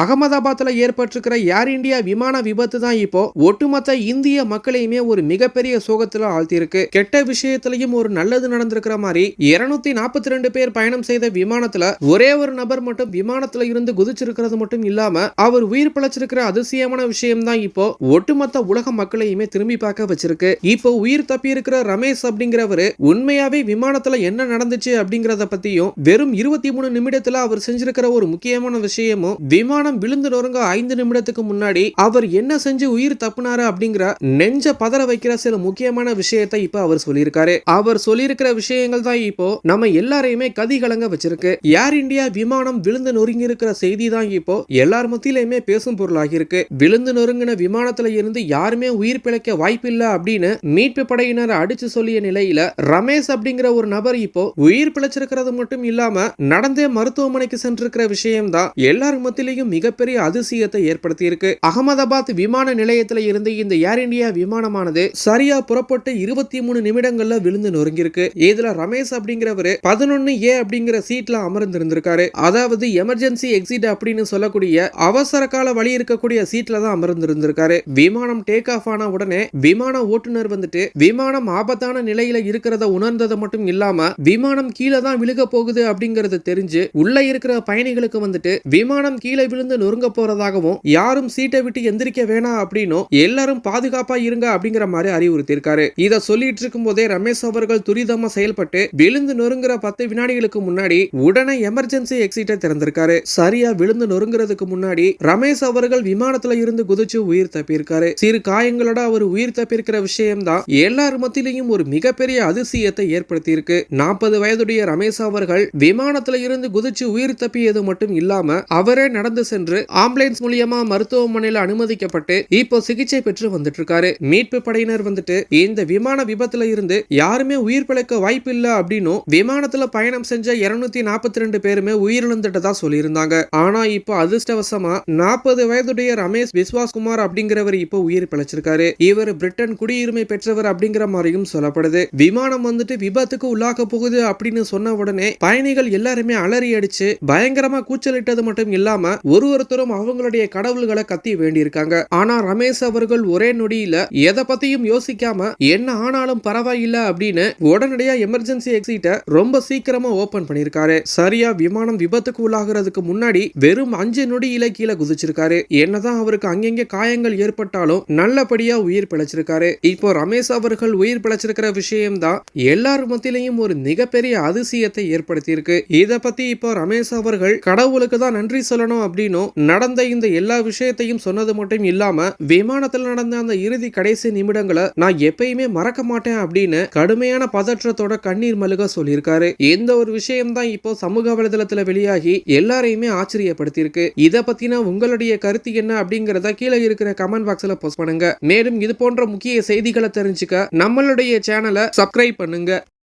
அகமதாபாத்தில் ஏற்பட்டிருக்கிற ஏர் இந்தியா விமான விபத்து தான் இப்போ ஒட்டுமொத்த இந்திய மக்களையுமே ஒரு மிகப்பெரிய சோகத்தில் ஆழ்த்தியிருக்கு. கெட்ட விஷயத்திலையும் ஒரு நல்லது நடந்திருக்கிற மாதிரி இருநூத்தி நாற்பத்தி ரெண்டு பேர் பயணம் செய்த விமானத்துல ஒரே ஒரு நபர் மட்டும் விமானத்துல இருந்து குதிச்சிருக்கிறது மட்டும் இல்லாம அவர் உயிர் பிழைச்சிருக்கிற அதிசயமான விஷயம் தான் இப்போ ஒட்டுமொத்த உலக மக்களையுமே திரும்பி பார்க்க வச்சிருக்கு. இப்போ உயிர் தப்பி இருக்கிற ரமேஷ் அப்படிங்கிறவரு உண்மையாவே விமானத்துல என்ன நடந்துச்சு அப்படிங்கறத பத்தியும் வெறும் இருபத்தி மூணு நிமிடத்துல அவர் செஞ்சிருக்கிற ஒரு முக்கியமான விஷயமும் விமானம் விழுந்து நொறுங்க ஐந்து நிமிடத்துக்கு முன்னாடி அவர் என்ன செஞ்சு உயிர் தப்புனாரு அப்படிங்கிற நெஞ்ச பதற வைக்கிற சில முக்கியமான விஷயத்தை இப்ப அவர் சொல்லியிருக்காரு. அவர் சொல்லியிருக்கிற விஷயங்கள் தான் இப்போ நம்ம எல்லாரையுமே கதி கலங்க வச்சிருக்கு. ஏர் இந்தியா விமானம் விழுந்து நொறுங்கி இருக்கிற செய்தி தான் இப்போ எல்லார் மத்தியிலுமே பேசும் பொருளாகி இருக்கு விழுந்து நொறுங்கின விமானத்துல இருந்து யாருமே உயிர் பிழைக்க வாய்ப்பில்லை அப்படின்னு மீட்பு படையினர் அடிச்சு சொல்லிய நிலையில ரமேஷ் அப்படிங்கிற ஒரு நபர் இப்போ உயிர் பிழைச்சிருக்கிறது மட்டும் இல்லாம நடந்தே மருத்துவமனைக்கு சென்றிருக்கிற விஷயம் தான் எல்லார் மத்தியிலையும் மிகப்பெரிய அதிசயத்தை ஏற்படுத்தி இருக்கு அகமதாபாத் விமான நிலையத்துல இருந்து இந்த ஏர் இந்தியா விமானமானது சரியா புறப்பட்டு இருபத்தி மூணு நிமிடங்கள்ல விழுந்து நொறுங்கியிருக்கு. இதுல ரமேஷ் அப்படிங்கிறவரு பதினொன்னு ஏ அப்படிங்கிற சீட்ல அமர்ந்திருந்திருக்காரு. அதாவது எமர்ஜென்சி எக்ஸிட் அப்படின்னு சொல்லக்கூடிய அவசர கால வழி இருக்கக்கூடிய சீட்ல தான் அமர்ந்திருந்திருக்காரு. விமானம் டேக் ஆஃப் ஆன உடனே விமான ஓட்டுநர் வந்துட்டு விமானம் ஆபத்தான நிலையில இருக்கிறத உணர்ந்தது மட்டும் இல்லாம விமானம் கீழே தான் விழுக போகுது அப்படிங்கறது தெரிஞ்சு உள்ள இருக்கிற பயணிகளுக்கு வந்துட்டு விமானம் கீழே விழுந்து நொறுங்க போறதாகவும் யாரும் சீட்டை விட்டு எந்திரிக்க வேணாம் அப்படின்னும் எல்லாரும் பாதுகாப்பா இருங்க அப்படிங்கிற மாதிரி அறிவுறுத்தியிருக்காரு. இத சொல்லிட்டு இருக்கும் போதே ரமேஷ் அவர்கள் துரிதமா செயல்பட்டு விழுந்து நொறுங்குற பத்து வினாடிகளுக்கு முன்னாடி உடனே எமர்ஜென்சி எக்ஸிட்டை திறந்திருக்காரு. சரியா விழுந்து நொறுங்குறதுக்கு முன்னாடி ரமேஷ் அவர்கள் விமானத்துல இருந்து குதிச்சு உயிர் தப்பியிருக்காரு. சிறு காயங்களோட அவர் உயிர் தப்பியிருக்கிற விஷயம்தான் எல்லார் மத்தியிலையும் ஒரு மிகப்பெரிய அதிசயத்தை ஏற்படுத்தி இருக்கு நாற்பது வயதுடைய ரமேஷ் அவர்கள் விமானத்துல இருந்து குதிச்சு உயிர் தப்பியது மட்டும் இல்லாம அவரே நடந்து சென்று ஆம்புலன்ஸ் மூலியமா மருத்துவமனையில அனுமதிக்கப்பட்டு இப்போ சிகிச்சை பெற்று வந்துட்டு இருக்காரு மீட்பு படையினர் வந்துட்டு இந்த விமான விபத்துல இருந்து யாருமே உயிர் பிழைக்க வாய்ப்பு இல்ல அப்படின்னும் விமானத்துல பயணம் செஞ்ச இருநூத்தி நாற்பத்தி ரெண்டு பேருமே உயிரிழந்துட்டதா சொல்லியிருந்தாங்க. ஆனா இப்போ அதிர்ஷ்டவசமா நாற்பது வயதுடைய ரமேஷ் விஸ்வாஸ்குமார் அப்படிங்கிறவர் இப்போ உயிர் பிழைச்சிருக்காரு. இவர் பிரிட்டன் குடியுரிமை பெற்றவர் அப்படிங்கிற மாதிரியும் சொல்லப்படுது. விமானம் வந்துட்டு விபத்துக்கு உள்ளாக போகுது அப்படின்னு சொன்ன உடனே பயணிகள் எல்லாருமே அலறி அடிச்சு பயங்கரமா கூச்சலிட்டது மட்டும் இல்லாம ஒருத்தரும் அவங்களுடைய கடவுள்களை கத்தி வேண்டியிருக்காங்க. ஆனா ரமேஷ் அவர்கள் ஒரே நொடியில எதை பத்தியும் யோசிக்காம என்ன ஆனாலும் பரவாயில்ல அப்படின்னு உடனடியா எமர்ஜென்சி எக்ஸிட்ட ரொம்ப சீக்கிரமா ஓபன் பண்ணிருக்காரு சரியா விமானம் விபத்துக்கு உள்ளாகிறதுக்கு முன்னாடி வெறும் அஞ்சு நொடியில கீழே குதிச்சிருக்காரு. என்னதான் அவருக்கு அங்கங்க காயங்கள் ஏற்பட்டாலும் நல்லபடியா உயிர் பிழைச்சிருக்காரு. இப்போ ரமேஷ் அவர்கள் உயிர் பிழைச்சிருக்கிற விஷயம் தான் எல்லார் மத்தியிலையும் ஒரு மிகப்பெரிய அதிசயத்தை ஏற்படுத்தியிருக்கு. இத பத்தி இப்போ ரமேஷ் அவர்கள் கடவுளுக்கு தான் நன்றி சொல்லணும் அப்படின்னு அப்படின்னு நடந்த இந்த எல்லா விஷயத்தையும் சொன்னது மட்டும் இல்லாம விமானத்தில் நடந்த அந்த இறுதி கடைசி நிமிடங்களை நான் எப்பயுமே மறக்க மாட்டேன் அப்படின்னு கடுமையான பதற்றத்தோட கண்ணீர் மல்க சொல்லியிருக்காரு. எந்த ஒரு விஷயம் தான் இப்போ சமூக வலைதளத்துல வெளியாகி எல்லாரையுமே ஆச்சரியப்படுத்தியிருக்கு. இத பத்தின உங்களுடைய கருத்து என்ன அப்படிங்கறத கீழே இருக்கிற கமெண்ட் பாக்ஸ்ல போஸ்ட் பண்ணுங்க. மேலும் இது போன்ற முக்கிய செய்திகளை தெரிஞ்சுக்க நம்மளுடைய சேனலை சப்ஸ்கிரைப் பண்ணுங்க.